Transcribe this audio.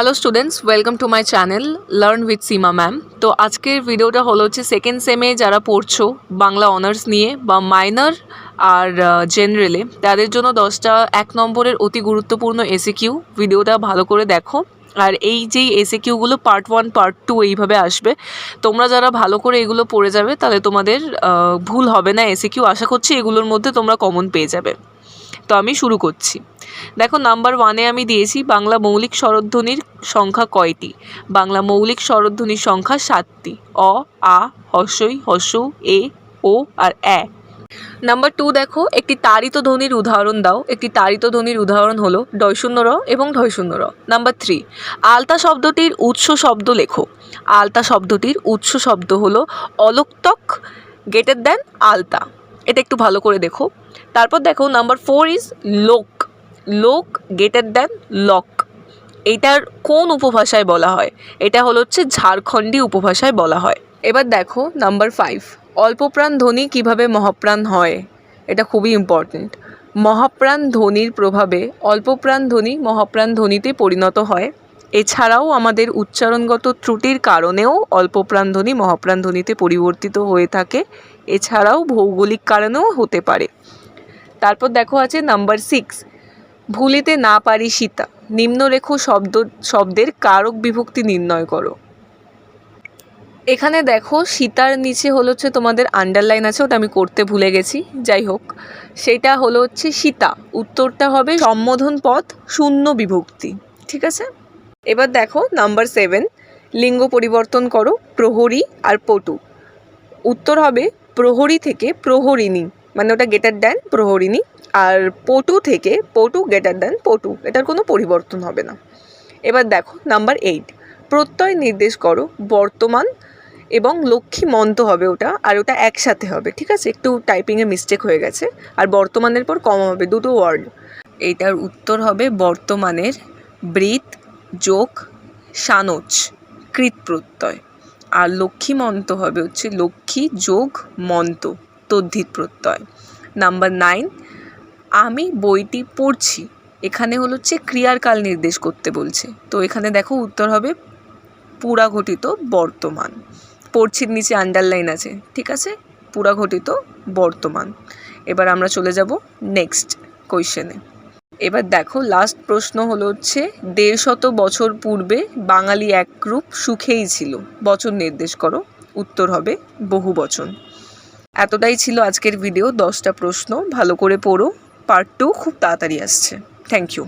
Hello students welcome to my channel learn with Seema ma'am তো আজকের ভিডিওটা হলো হচ্ছে সেকেন্ড সেমে যারা পড়ছো বাংলা অনার্স নিয়ে বা মাইনার আর জেনারেলে তাদের জন্য দশটা এক নম্বরের অতি গুরুত্বপূর্ণ এসে কিউ ভিডিওটা ভালো করে দেখো। আর এই যেই এসে কিউগুলো পার্ট ওয়ান পার্ট টু এইভাবে আসবে, তোমরা যারা ভালো করে এগুলো পড়ে যাবে, তাহলে তোমাদের ভুল হবে না এসে কিউ আশা করছি এগুলোর মধ্যে তোমরা কমন পেয়ে যাবে। তো আমি শুরু করছি। দেখো নাম্বার ওয়ানে আমি দিয়েছি বাংলা মৌলিক স্বরধ্বনির সংখ্যা কয়টি? বাংলা মৌলিক স্বরধ্বনির সংখ্যা সাতটি। অ, আ হস্যই হস্য এ, ও আর এ নাম্বার টু দেখো, একটি তাড়িত ধ্বনির উদাহরণ দাও। একটি তাড়িত ধ্বনির উদাহরণ হলো ডয়শূন্য র এবং ঢয়শূন্য র। নাম্বার থ্রি আলতা শব্দটির উৎস শব্দ লেখো। আলতা শব্দটির উৎস শব্দ হলো অলোকতক গেটের দেন আলতা। এটা একটু ভালো করে দেখো। তারপর দেখো নাম্বার ফোর ইজ লোক লোক গেটের দেন লক এটার কোন উপভাষায় বলা হয়? এটা হলো হচ্ছে ঝাড়খণ্ডী উপভাষায় বলা হয়। এবার দেখো নাম্বার ফাইভ অল্পপ্রাণ ধ্বনি কীভাবে মহাপ্রাণ হয়? এটা খুবই ইম্পর্ট্যান্ট মহাপ্রাণ ধ্বনির প্রভাবে অল্পপ্রাণ ধ্বনি মহাপ্রাণ ধ্বনিতে পরিণত হয়। এছাড়াও আমাদের উচ্চারণগত ত্রুটির কারণেও অল্পপ্রাণ ধ্বনি মহাপ্রাণধ্বনিতে পরিবর্তিত হয়ে থাকে। এছাড়াও ভৌগোলিক কারণেও হতে পারে। তারপর দেখো আছে নাম্বার সিক্স। ভুলিতে না পারি সীতা। নিম্নরেখ শব্দ, শব্দের কারক বিভক্তি নির্ণয় করো। এখানে দেখো সীতার নিচে হলো হচ্ছে তোমাদের আন্ডারলাইন আছে, ওটা আমি করতে ভুলে গেছি। যাই হোক, সেটা হলো হচ্ছে সীতা। উত্তরটা হবে সম্বোধন পথ শূন্য বিভক্তি। ঠিক আছে? এবার দেখো নাম্বার সেভেন লিঙ্গ পরিবর্তন করো, প্রহরী আর পটু। উত্তর হবে প্রহরী থেকে প্রহরিণী মানে ওটা গেটার দেন প্রহরিণী, আর পটু থেকে পটু গেটার দেন পটু, এটার কোনো পরিবর্তন হবে না। এবার দেখো নাম্বার এইট প্রত্যয় নির্দেশ করো, বর্তমান এবং লক্ষ্মী মন্ত হবে ওটা, আর ওটা একসাথে হবে, ঠিক আছে? একটু টাইপিংয়ে মিস্টেক হয়ে গেছে, আর বর্তমানের পর কম হবে, দুটো ওয়ার্ড এইটার উত্তর হবে বর্তমানের বৃত যোগ, সানোচ কৃত প্রত্যয় আর লক্ষ্মী মন্ত হবে হচ্ছে লক্ষ্মী যোগ মন্ত তদ্ধিত প্রত্যয়। নাম্বার নাইন আমি বইটি পড়ছি। এখানে হলো হচ্ছে ক্রিয়ার কাল নির্দেশ করতে বলছে। তো এখানে দেখো উত্তর হবে পুরা ঘটিত বর্তমান। পড়ছির নিচে আন্ডারলাইন আছে, ঠিক আছে? পুরা ঘটিত বর্তমান। এবার আমরা চলে যাব নেক্সট কোয়েশ্চেনে এবার দেখো লাস্ট প্রশ্ন হলো হচ্ছে দেড় শত বছর পূর্বে বাঙালি একরূপ সুখেই ছিল। বচন নির্দেশ করো, উত্তর হবে বহু বচন। এতটাই ছিল আজকের ভিডিও দশটা প্রশ্ন, ভালো করে পড়ো। পার্ট টু খুব তাড়াতাড়ি আসছে। Thank you